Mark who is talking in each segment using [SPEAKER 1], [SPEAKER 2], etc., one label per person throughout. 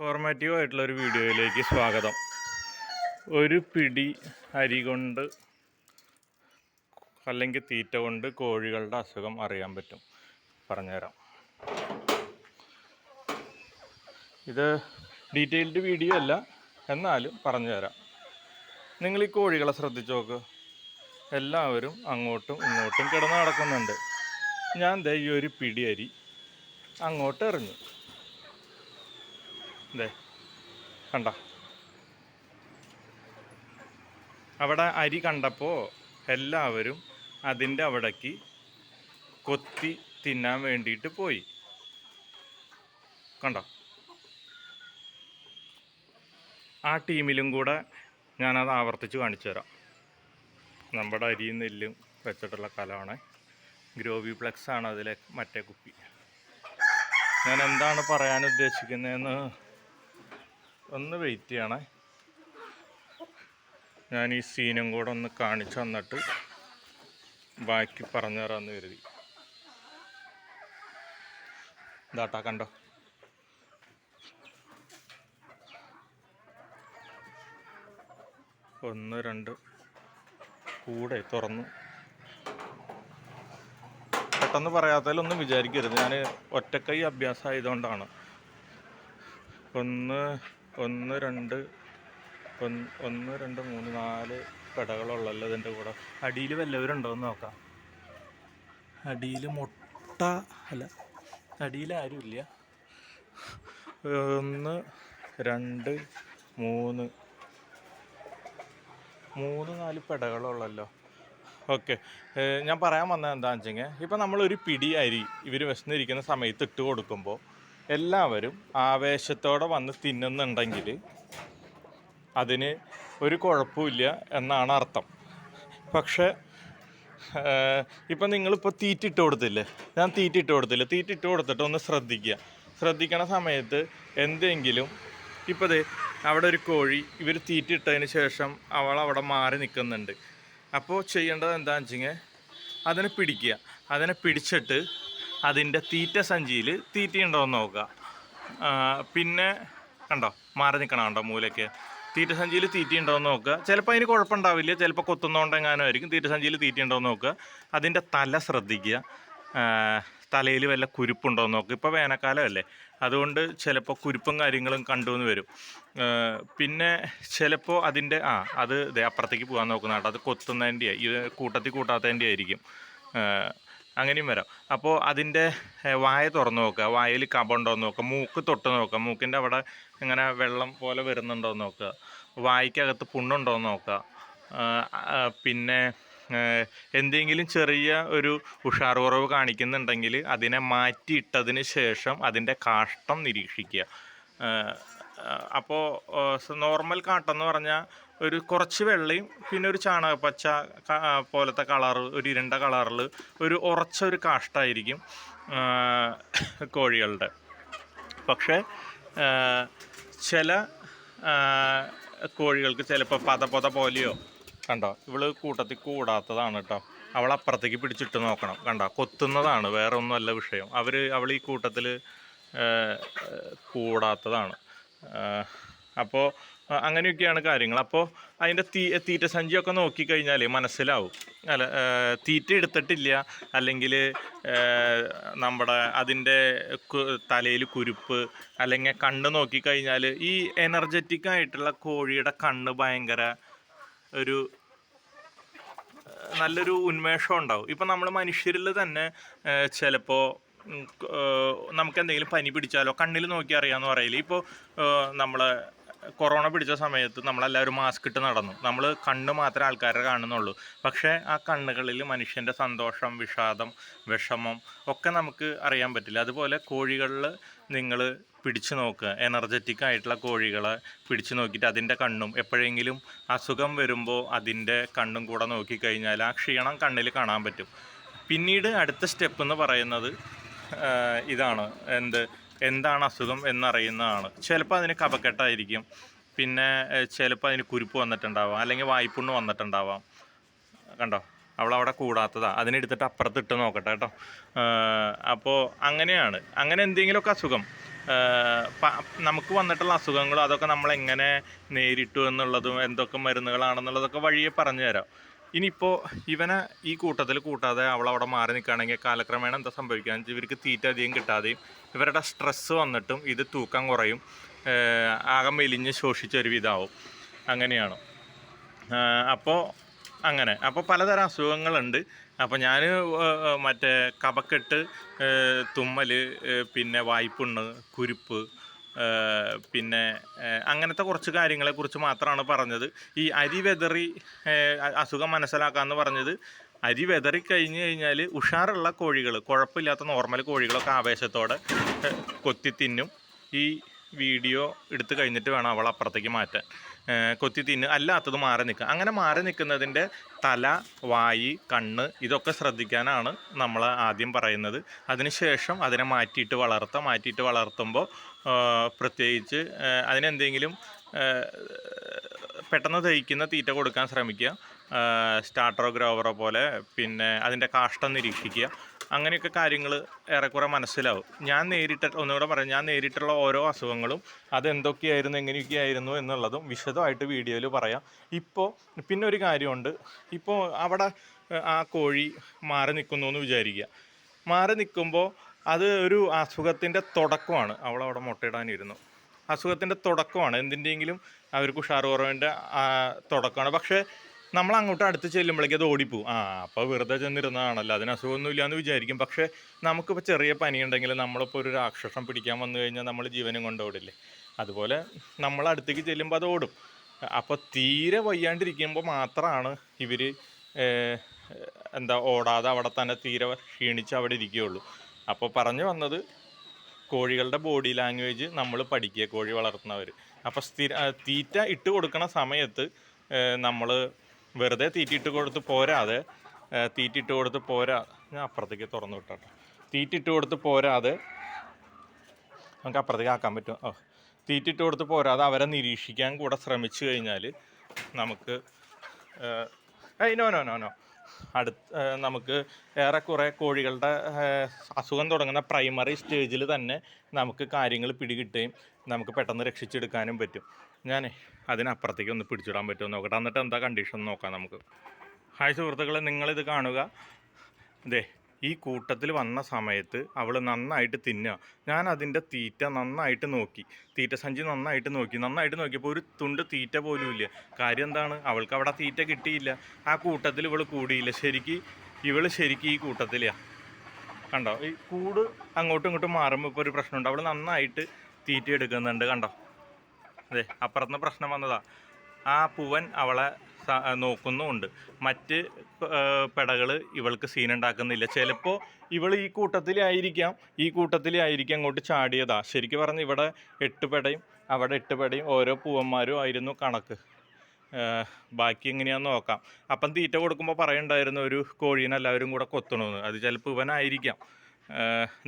[SPEAKER 1] Informative ആയിട്ടുള്ള ഒരു വീഡിയോയിലേക്ക് സ്വാഗതം. ഒരു പിടി അരി കൊണ്ട് അല്ലെങ്കിൽ തീറ്റ കൊണ്ട് കോഴികളുടെ അസുഖം അറിയാൻ പറ്റും. പറഞ്ഞുതരാം. ഇത് ഡീറ്റെയിൽഡ് വീഡിയോ അല്ല എന്നാലും പറഞ്ഞുതരാം. നിങ്ങൾ ഈ കോഴികളെ ശ്രദ്ധിച്ചു നോക്ക്. എല്ലാവരും അങ്ങോട്ടും ഇങ്ങോട്ടും കിടന്ന് നടക്കുന്നുണ്ട്. ഞാൻ ദേ ഒരു പിടി അരി അങ്ങോട്ട് എറിഞ്ഞു. കണ്ട? അവിടെ അരി കണ്ടപ്പോൾ എല്ലാവരും അതിന്റെ അവിടേക്ക് കൊത്തി തിന്നാൻ വേണ്ടിയിട്ട് പോയി. കണ്ടോ? ആ ടീമിലും കൂടെ ഞാനത് ആവർത്തിച്ച് കാണിച്ചു തരാം. നമ്മുടെ അരിയും നെല്ലും വെച്ചിട്ടുള്ള കലമാണ്. ഗ്രോവി ഫ്ലെക്സ് ആണ് അതിലെ മറ്റേ കുപ്പി. ഞാൻ എന്താണ് പറയാൻ ഉദ്ദേശിക്കുന്നതെന്ന് ഒന്ന് വെയിറ്റ് ചെയ്യണേ. ഞാൻ ഈ സീനും കൂടെ ഒന്ന് കാണിച്ചു തന്നിട്ട് ബാക്കി പറഞ്ഞു തരാമെന്ന് കരുതി. ഇതാട്ടാ കണ്ടോ? ഒന്ന് രണ്ട് കൂടെ തുറന്നു. പെട്ടെന്ന് പറയാത്തതിലൊന്നും വിചാരിക്കരുത്. ഞാൻ ഒറ്റക്കൈ അഭ്യാസം ആയതുകൊണ്ടാണ് ഒന്ന് ഒന്ന് രണ്ട് ഒന്ന് രണ്ട് മൂന്ന് നാല് കടകളുള്ളല്ലോ ഇതിന്റെ കൂടെ. അടിയിൽ വല്ലവരുണ്ടോ എന്ന് നോക്കാം. അടിയിൽ മുട്ട അല്ല അടിയിൽ ആരുമില്ല ഒന്ന് രണ്ട് മൂന്ന്. മൂന്ന് നാല് പെടകളുള്ളല്ലോ ഓക്കെ. ഞാൻ പറയാൻ വന്നത് എന്താണെന്ന് വെച്ചെങ്കിൽ ഇപ്പം നമ്മളൊരു പിടി അരി ഇവർ വിശന്നിരിക്കുന്ന സമയത്ത് ഇട്ട് കൊടുക്കുമ്പോൾ എല്ലാവരും ആവേശത്തോടെ വന്ന് തിന്നുന്നുണ്ടെങ്കിൽ അതിന് ഒരു കുഴപ്പമില്ല എന്നാണ് അർത്ഥം. പക്ഷേ ഇപ്പം നിങ്ങളിപ്പോൾ തീറ്റിട്ട് കൊടുത്തില്ലേ? ഞാൻ തീറ്റിട്ട് കൊടുത്തില്ല? തീറ്റിട്ട് കൊടുത്തിട്ട് ഒന്ന് ശ്രദ്ധിക്കുക. ശ്രദ്ധിക്കണ സമയത്ത് എന്തെങ്കിലും ഇപ്പോൾ ദേ അവിടെ ഒരു കോഴി ഇവർ തീറ്റിട്ടതിന് ശേഷം അവൾ അവിടെ മാറി നിൽക്കുന്നുണ്ട്. അപ്പോൾ ചെയ്യേണ്ടത് എന്താണെന്ന് വെച്ചെങ്കിൽ അതിനെ പിടിക്കുക. അതിനെ പിടിച്ചിട്ട് അതിന്റെ തീറ്റ സഞ്ചിയിൽ തീറ്റയുണ്ടോ എന്ന് നോക്കുക പിന്നെ കണ്ടോ മാറി നിൽക്കണം കണ്ടോ മൂലയ്ക്ക്. തീറ്റ സഞ്ചിയിൽ തീറ്റയുണ്ടോ എന്ന് നോക്കുക. ചിലപ്പോൾ അതിന് കുഴപ്പമുണ്ടാവില്ല ചിലപ്പോൾ കൊത്തുന്നോണ്ടെങ്ങാനും ആയിരിക്കും. തീറ്റ സഞ്ചിയിൽ തീറ്റയുണ്ടോ എന്ന് നോക്കുക. അതിന്റെ തല ശ്രദ്ധിക്കുക. തലയിൽ വല്ല കുരുപ്പുണ്ടോ എന്ന് നോക്കുക. ഇപ്പോൾ വേനൽക്കാലമല്ലേ. അതുകൊണ്ട് ചിലപ്പോൾ കുരുപ്പും കാര്യങ്ങളും കണ്ടു എന്ന് വരും പിന്നെ ചിലപ്പോൾ അതിന്റെ ആ അത് അപ്പുറത്തേക്ക് പോകാൻ നോക്കുന്ന കേട്ടോ. അത് കൊത്തുന്നതിന്റെ ഈ കൂട്ടത്തിൽ കൂട്ടാത്തതിന്റെ ആയിരിക്കും അങ്ങനെയും വരാം. അപ്പോൾ അതിന്റെ വായ തുറന്ന് നോക്കുക. വായിൽ കബുണ്ടോ എന്ന് നോക്കുക. മൂക്ക് തൊട്ട് നോക്കുക. മൂക്കിന്റെ അവിടെ ഇങ്ങനെ വെള്ളം പോലെ വരുന്നുണ്ടോ എന്ന് നോക്കുക. വായ്ക്കകത്ത് പുണ്ണുണ്ടോ എന്ന് നോക്കുക. പിന്നെ എന്തെങ്കിലും ചെറിയ ഒരു ഉഷാർ കുറവ് കാണിക്കുന്നുണ്ടെങ്കിൽ അതിനെ മാറ്റിയിട്ടതിന് ശേഷം അതിന്റെ കാഷ്ടം നിരീക്ഷിക്കുക. അപ്പോൾ നോർമൽ കാട്ടെന്ന് പറഞ്ഞാൽ ഒരു കുറച്ച് വെള്ളയും പിന്നെ ഒരു ചാണകപ്പച്ച പോലത്തെ കളറ് ഒരു ഇരുണ്ട കളറിൽ ഒരു ഉറച്ച ഒരു കാഷ്ടായിരിക്കും കോഴികളുടെ. പക്ഷേ ചില കോഴികൾക്ക് ചിലപ്പോൾ പത പൊത പോലെയോ കണ്ടോ? ഇവൾ കൂട്ടത്തിൽ കൂടാത്തതാണ് കേട്ടോ അവൾ അപ്പുറത്തേക്ക് പിടിച്ചിട്ട് നോക്കണം കണ്ടോ? കൊത്തുന്നതാണ് വേറെ ഒന്നുമല്ല വിഷയം. അവർ അവൾ ഈ കൂട്ടത്തിൽ കൂടാത്തതാണ്. അപ്പോൾ അങ്ങനെയൊക്കെയാണ് കാര്യങ്ങൾ. അപ്പോൾ അതിന്റെ തീ തീറ്റ സഞ്ചിയൊക്കെ നോക്കിക്കഴിഞ്ഞാൽ മനസ്സിലാവും. അല്ല തീറ്റ എടുത്തിട്ടില്ല. അല്ലെങ്കിൽ നമ്മുടെ അതിന്റെ തലയിൽ കുരുപ്പ് അല്ലെങ്കിൽ കണ്ണ് നോക്കിക്കഴിഞ്ഞാൽ ഈ എനർജറ്റിക് ആയിട്ടുള്ള കോഴിയുടെ കണ്ണ് ഭയങ്കര ഒരു നല്ലൊരു ഉന്മേഷം ഉണ്ടാവും. ഇപ്പം നമ്മൾ മനുഷ്യരിൽ തന്നെ ചിലപ്പോൾ നമുക്ക് എന്തെങ്കിലും പനി പിടിച്ചാലോ കണ്ണിൽ നോക്കി അറിയാമെന്ന് പറയില്ല ഇപ്പോൾ നമ്മൾ കൊറോണ പിടിച്ച സമയത്ത് നമ്മളെല്ലാവരും മാസ്ക് ഇട്ട് നടന്നു. നമ്മൾ കണ്ണ് മാത്രമേ ആൾക്കാരെ കാണുന്നുള്ളൂ. പക്ഷേ ആ കണ്ണുകളിൽ മനുഷ്യന്റെ സന്തോഷം വിഷാദം വിഷമം ഒക്കെ നമുക്ക് അറിയാൻ പറ്റില്ല. അതുപോലെ കോഴികളിൽ നിങ്ങൾ പിടിച്ചു നോക്കുക. എനർജറ്റിക് ആയിട്ടുള്ള കോഴികളെ പിടിച്ചു നോക്കിയിട്ട് അതിന്റെ കണ്ണും എപ്പോഴെങ്കിലും അസുഖം വരുമ്പോൾ അതിന്റെ കണ്ണും കൂടെ നോക്കിക്കഴിഞ്ഞാൽ ആ ക്ഷീണം കണ്ണിൽ കാണാൻ പറ്റും. പിന്നീട് അടുത്ത സ്റ്റെപ്പ് എന്ന് പറയുന്നത് ഇതാണ്. എന്ത്? എന്താണ് അസുഖം എന്നറിയുന്നതാണ്. ചിലപ്പോൾ അതിന് കപക്കെട്ടായിരിക്കും പിന്നെ ചിലപ്പോൾ അതിന് കുരുപ്പ് വന്നിട്ടുണ്ടാവാം. അല്ലെങ്കിൽ വായ്പുണ്ണ് വന്നിട്ടുണ്ടാവാം. കണ്ടോ? അവളവിടെ കൂടാത്തതാണ് അതിനെടുത്തിട്ട് അപ്പുറത്ത് ഇട്ട് നോക്കട്ടെ കേട്ടോ. അപ്പോൾ അങ്ങനെയാണ്. അങ്ങനെ എന്തെങ്കിലുമൊക്കെ അസുഖം. നമുക്ക് വന്നിട്ടുള്ള അസുഖങ്ങളും അതൊക്കെ നമ്മൾ എങ്ങനെ നേരിട്ടു എന്നുള്ളതും എന്തൊക്കെ മരുന്നുകളാണെന്നുള്ളതൊക്കെ വഴിയെ പറഞ്ഞു തരാം ഇനിയിപ്പോൾ ഇവനെ ഈ കൂട്ടത്തിൽ കൂട്ടാതെ അവൾ അവിടെ മാറി നിൽക്കുകയാണെങ്കിൽ കാലക്രമേണ എന്താ സംഭവിക്കുക ഇവർക്ക് തീറ്റ അധികം കിട്ടാതെയും ഇവരുടെ സ്ട്രെസ്സ് വന്നിട്ടും ഇത് തൂക്കം കുറയും ആകെ മെലിഞ്ഞ് ശോഷിച്ച ഒരു വിധാവും അങ്ങനെയാണ്. അപ്പോൾ അങ്ങനെ. അപ്പോൾ പലതരം അസുഖങ്ങളുണ്ട്. അപ്പോൾ ഞാൻ മറ്റേ കപക്കെട്ട് തുമ്മൽ പിന്നെ വായ്പുണ്ണ് കുരുപ്പ് പിന്നെ അങ്ങനത്തെ കുറച്ച് കാര്യങ്ങളെക്കുറിച്ച് മാത്രമാണ് പറഞ്ഞത്. ഈ അരി വെതറി അസുഖം മനസ്സിലാക്കാമെന്ന് പറഞ്ഞത് അരി വെതറി കഴിഞ്ഞ് കഴിഞ്ഞാൽ ഉഷാറുള്ള കോഴികൾ കുഴപ്പമില്ലാത്ത നോർമൽ കോഴികളൊക്കെ ആവേശത്തോടെ കൊത്തി തിന്നും. ഈ വീഡിയോ എടുത്തു കഴിഞ്ഞിട്ട് വേണം അവൾ അപ്പുറത്തേക്ക് മാറ്റാൻ. കൊത്തി തിന്ന് അല്ലാത്തത് മാറി നിൽക്കുക. അങ്ങനെ മാറി നിൽക്കുന്നതിന്റെ തല വായി കണ്ണ് ഇതൊക്കെ ശ്രദ്ധിക്കാനാണ് നമ്മൾ ആദ്യം പറയുന്നത്. അതിനുശേഷം അതിനെ മാറ്റിയിട്ട് വളർത്താം. മാറ്റിയിട്ട് വളർത്തുമ്പോൾ പ്രത്യേകിച്ച് അതിനെന്തെങ്കിലും പെട്ടെന്ന് ദഹിക്കുന്ന തീറ്റ കൊടുക്കാൻ ശ്രമിക്കുക. സ്റ്റാർട്ടറോ ഗ്രോവറോ പോലെ പിന്നെ അതിന്റെ കാഷ്ടം നിരീക്ഷിക്കുക. അങ്ങനെയൊക്കെ കാര്യങ്ങൾ ഏറെക്കുറെ മനസ്സിലാവും. ഞാൻ നേരിട്ട ഒന്നുകൂടെ പറയാം ഞാൻ നേരിട്ടുള്ള ഓരോ അസുഖങ്ങളും അതെന്തൊക്കെയായിരുന്നു എങ്ങനെയൊക്കെയായിരുന്നു എന്നുള്ളതും വിശദമായിട്ട് വീഡിയോയിൽ പറയാം. ഇപ്പോൾ പിന്നെ ഒരു കാര്യമുണ്ട്. ഇപ്പോൾ അവിടെ ആ കോഴി മാറി നിൽക്കുന്നു എന്ന് വിചാരിക്കുക. മാറി നിൽക്കുമ്പോൾ അത് ഒരു അസുഖത്തിന്റെ തുടക്കമാണ്. അവളവിടെ മുട്ടയിടാനിരുന്നു. അസുഖത്തിന്റെ തുടക്കമാണ്. എന്തിന്റെയെങ്കിലും അവർക്ക് ഉഷാറ് കുറവിന്റെ തുടക്കമാണ്. പക്ഷേ നമ്മൾ അങ്ങോട്ട് അടുത്ത് ചെല്ലുമ്പോഴേക്കും അത് ഓടിപ്പോവും ആ അപ്പോൾ വെറുതെ ചെന്നിരുന്നതാണല്ലോ. അതിന് അസുഖമൊന്നുമില്ല എന്ന് വിചാരിക്കും. പക്ഷേ നമുക്കിപ്പോൾ ചെറിയ പനിയുണ്ടെങ്കിൽ നമ്മളിപ്പോൾ ഒരു രാക്ഷസം പിടിക്കാൻ വന്നു കഴിഞ്ഞാൽ നമ്മൾ ജീവനും കൊണ്ടോടില്ലേ അതുപോലെ നമ്മൾ അടുത്തേക്ക് ചെല്ലുമ്പോൾ അത് ഓടും. അപ്പോൾ തീരെ വയ്യാണ്ടിരിക്കുമ്പോൾ മാത്രമാണ് ഇവർ എന്താ ഓടാതെ അവിടെ തന്നെ തീരെ ക്ഷീണിച്ച് അവിടെ ഇരിക്കുകയുള്ളൂ. അപ്പോൾ പറഞ്ഞു വന്നത് കോഴികളുടെ ബോഡി ലാംഗ്വേജ് നമ്മൾ പഠിക്കുക കോഴി വളർത്തുന്നവർ അപ്പോൾ സ്ഥിര തീറ്റ ഇട്ട് കൊടുക്കുന്ന സമയത്ത് നമ്മൾ വെറുതെ തീറ്റിട്ട് കൊടുത്ത് പോരാതെ തീറ്റിട്ട് തീറ്റ കൊടുത്ത് പോരാ. ഞാൻ അപ്പുറത്തേക്ക് തുറന്നു വിട്ടാട്ടോ. തീറ്റിട്ട് കൊടുത്ത് പോരാതെ നമുക്ക് അപ്പുറത്തേക്ക് ആക്കാൻ പറ്റും. ഓ തീറ്റിട്ട് കൊടുത്ത് പോരാതെ അവരെ നിരീക്ഷിക്കാൻ കൂടെ ശ്രമിച്ചു കഴിഞ്ഞാൽ നമുക്ക് നോ നോ നോ നോ അടുത്ത് നമുക്ക് ഏറെക്കുറെ കോഴികളുടെ അസുഖം തുടങ്ങുന്ന പ്രൈമറി സ്റ്റേജിൽ തന്നെ നമുക്ക് കാര്യങ്ങൾ പിടികിട്ടുകയും നമുക്ക് പെട്ടെന്ന് രക്ഷിച്ചെടുക്കാനും പറ്റും. ഞാൻ അതിനപ്പുറത്തേക്ക് ഒന്ന് പിടിച്ചിടാൻ പറ്റുമോ നോക്കട്ടെ. എന്നിട്ട് എന്താ കണ്ടീഷൻ നോക്കാം നമുക്ക്. ഹായ് സുഹൃത്തുക്കളെ നിങ്ങളിത് കാണുക. ദേ ഈ കൂട്ടത്തിൽ വന്ന സമയത്ത് അവൾ നന്നായിട്ട് തിന്നുക. ഞാൻ അതിന്റെ തീറ്റ നന്നായിട്ട് നോക്കി. തീറ്റ സഞ്ചി നന്നായിട്ട് നോക്കി. നന്നായിട്ട് നോക്കിയപ്പോൾ ഒരു തുണ്ട് തീറ്റ പോലും ഇല്ല. കാര്യം എന്താണ്? അവൾക്ക് അവിടെ തീറ്റ കിട്ടിയില്ല. ആ കൂട്ടത്തിൽ ഇവൾ കൂടിയില്ല. ശരിക്ക് ഇവൾ ശരിക്ക് ഈ കൂട്ടത്തിലാണ് കണ്ടോ? ഈ കൂട് അങ്ങോട്ടും ഇങ്ങോട്ടും മാറുമ്പോൾ ഇപ്പോൾ ഒരു പ്രശ്നമുണ്ട്. അവൾ നന്നായിട്ട് തീറ്റ എടുക്കുന്നുണ്ട്. കണ്ടോ? അതെ അപ്പുറത്തുനിന്ന് പ്രശ്നം വന്നതാ. ആ പൂവൻ അവളെ നോക്കുന്നുമുണ്ട്. മറ്റ് പെടകൾ ഇവൾക്ക് സീൻ ഉണ്ടാക്കുന്നില്ല ചിലപ്പോൾ ഇവൾ ഈ കൂട്ടത്തിലായിരിക്കാം ഈ കൂട്ടത്തിലായിരിക്കാം അങ്ങോട്ട് ചാടിയതാ. ശരിക്കും പറഞ്ഞ് ഇവിടെ എട്ട് പെടയും അവിടെ എട്ട് പെടയും ഓരോ പൂവന്മാരും ആയിരുന്നു കണക്ക്. ബാക്കി എങ്ങനെയാന്ന് നോക്കാം. അപ്പം തീറ്റ കൊടുക്കുമ്പോൾ പറയണ്ടായിരുന്നു ഒരു കോഴീനെ എല്ലാവരും കൂടെ കൊത്തണമെന്ന് അത് ചിലപ്പോൾ ഇവനായിരിക്കാം.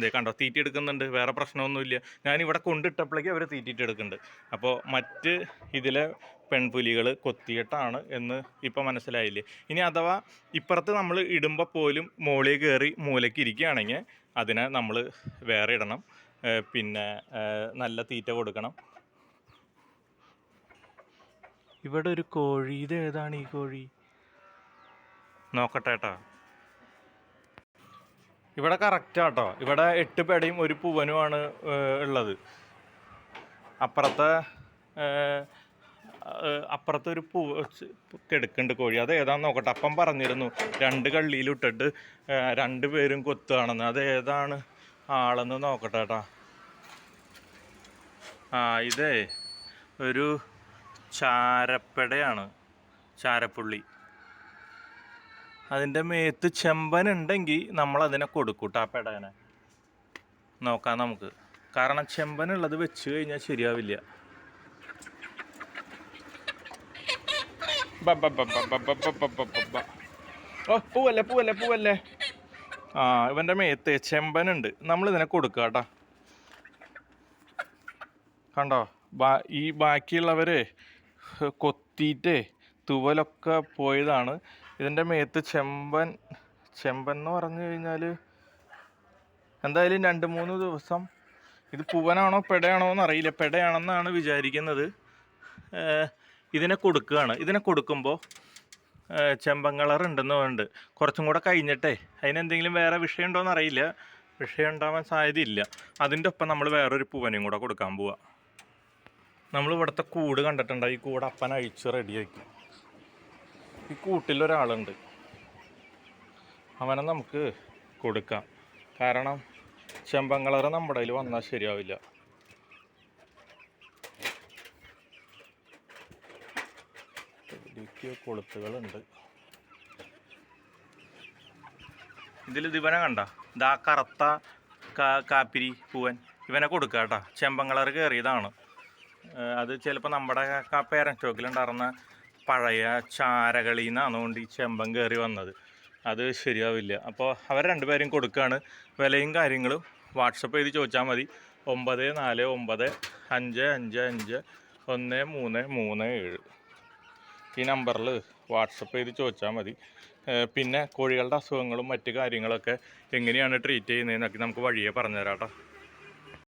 [SPEAKER 1] ദേ കണ്ടോ തീറ്റി എടുക്കുന്നുണ്ട് വേറെ പ്രശ്നമൊന്നുമില്ല. ഞാൻ ഇവിടെ കൊണ്ടിട്ടപ്പോഴേക്കും അവർ തീറ്റിട്ട് എടുക്കുന്നുണ്ട് അപ്പോൾ മറ്റ് ഇതിലെ പെൺപുലികൾ കൊത്തിയിട്ടാണ് എന്ന് ഇപ്പോൾ മനസ്സിലായില്ലേ? ഇനി അഥവാ ഇപ്പുറത്ത് നമ്മൾ ഇടുമ്പോൾ പോലും മുകളിൽ കയറി മൂലയ്ക്ക് ഇരിക്കുകയാണെങ്കിൽ അതിനെ നമ്മൾ വേറെ ഇടണം. പിന്നെ നല്ല തീറ്റ കൊടുക്കണം. ഇവിടെ ഒരു കോഴി. ഇത് ഏതാണ് ഈ കോഴി? നോക്കട്ടെ കേട്ടോ. ഇവിടെ കറക്റ്റാട്ടോ ഇവിടെ എട്ട് പേടയും ഒരു പൂവനുമാണ് ഉള്ളത്. അപ്പുറത്തെ അപ്പുറത്തെ ഒരു പൂ കിടക്കുന്നുണ്ട് കോഴി. അത് ഏതാണെന്ന് നോക്കട്ടെ. അപ്പം പറഞ്ഞിരുന്നു രണ്ട് കള്ളിയിലിട്ടിട്ട് രണ്ട് പേരും കൊത്തുകയാണെന്ന്. അത് ഏതാണ് ആളെന്ന് നോക്കട്ടെ കേട്ടാ ആ ഇതേ ഒരു ചാരപ്പടയാണ്. ചാരപ്പുള്ളി. അതിന്റെ മേത്ത് ചെമ്പൻ ഉണ്ടെങ്കിൽ നമ്മൾ അതിനെ കൊടുക്കൂട്ടോ ആ പെടകനെ നോക്കാം നമുക്ക്. കാരണം ചെമ്പൻ ഉള്ളത് വെച്ച് കഴിഞ്ഞാൽ ശരിയാവില്ല. ഓ പൂവല്ലേ പൂവല്ലേ പൂവല്ലേ? ആ ഇവന്റെ മേത്ത് നമ്മൾ ഇതിനെ കൊടുക്കുക കേട്ടോ കണ്ടോ? ബാ ഈ ബാക്കിയുള്ളവരെ കൊത്തിയിട്ടേ തുവലൊക്കെ പോയതാണ്. ഇതിന്റെ മേത്ത് ചെമ്പൻ ചെമ്പൻ എന്ന് പറഞ്ഞു കഴിഞ്ഞാൽ എന്തായാലും രണ്ട് മൂന്ന് ദിവസം ഇത് പൂവനാണോ പെടയാണോ എന്ന് അറിയില്ല പെടയാണെന്നാണ് വിചാരിക്കുന്നത്. ഇതിനെ കൊടുക്കുകയാണ്. ഇതിനെ കൊടുക്കുമ്പോൾ ചെമ്പൻ കളർ ഉണ്ടെന്നുണ്ട് കുറച്ചും കൂടെ കഴിഞ്ഞിട്ടേ. അതിനെന്തെങ്കിലും വേറെ വിഷയമുണ്ടോ ഉണ്ടോയെന്ന് അറിയില്ല വിഷയം ഉണ്ടാവാൻ സാധ്യതയില്ല. അതിന്റെ ഒപ്പം നമ്മൾ വേറൊരു പൂവനയും കൂടെ കൊടുക്കാൻ പോവുക നമ്മൾ ഇവിടുത്തെ കൂട് കണ്ടിട്ടുണ്ട്? ഈ കൂട് അപ്പൻ റെഡിയാക്കി ഈ കൂട്ടിൽ ഒരാളുണ്ട്. അവനെ നമുക്ക് കൊടുക്കാം. കാരണം ചെമ്പൻ കളർ നമ്മുടെ കയ്യിൽ വന്നാൽ ശരിയാവില്ല. കൊളുത്തുകളുണ്ട്. ഇതിൽ ഇവനെ കണ്ട? ഇതാ കറുത്ത കാപ്പിരി പൂവൻ. ഇവനെ കൊടുക്കുക കേട്ടോ. ചെമ്പങ്ങളർ കയറിയതാണ്. അത് ചിലപ്പോൾ നമ്മുടെ പേരൻ സ്റ്റോക്കിലുണ്ടായിരുന്ന പഴയ ചാരകളിൽ നിന്നാണ് ഈ ചെമ്പം കയറി വന്നത്. അത് ശരിയാവില്ല. അപ്പോൾ അവർ രണ്ടുപേരും കൊടുക്കുകയാണ്. വിലയും കാര്യങ്ങളും വാട്സപ്പ് ചെയ്ത് ചോദിച്ചാൽ മതി. ഒമ്പത് നാല് ഒമ്പത് അഞ്ച് അഞ്ച് അഞ്ച് ഒന്ന് മൂന്ന് മൂന്ന് ഏഴ്. ഈ നമ്പറിൽ വാട്സപ്പ് ചെയ്ത് ചോദിച്ചാൽ മതി. പിന്നെ കോഴികളുടെ അസുഖങ്ങളും മറ്റു കാര്യങ്ങളൊക്കെ എങ്ങനെയാണ് ട്രീറ്റ് ചെയ്യുന്നതെന്നൊക്കെ നമുക്ക് വഴിയെ പറഞ്ഞുതരാം കേട്ടോ.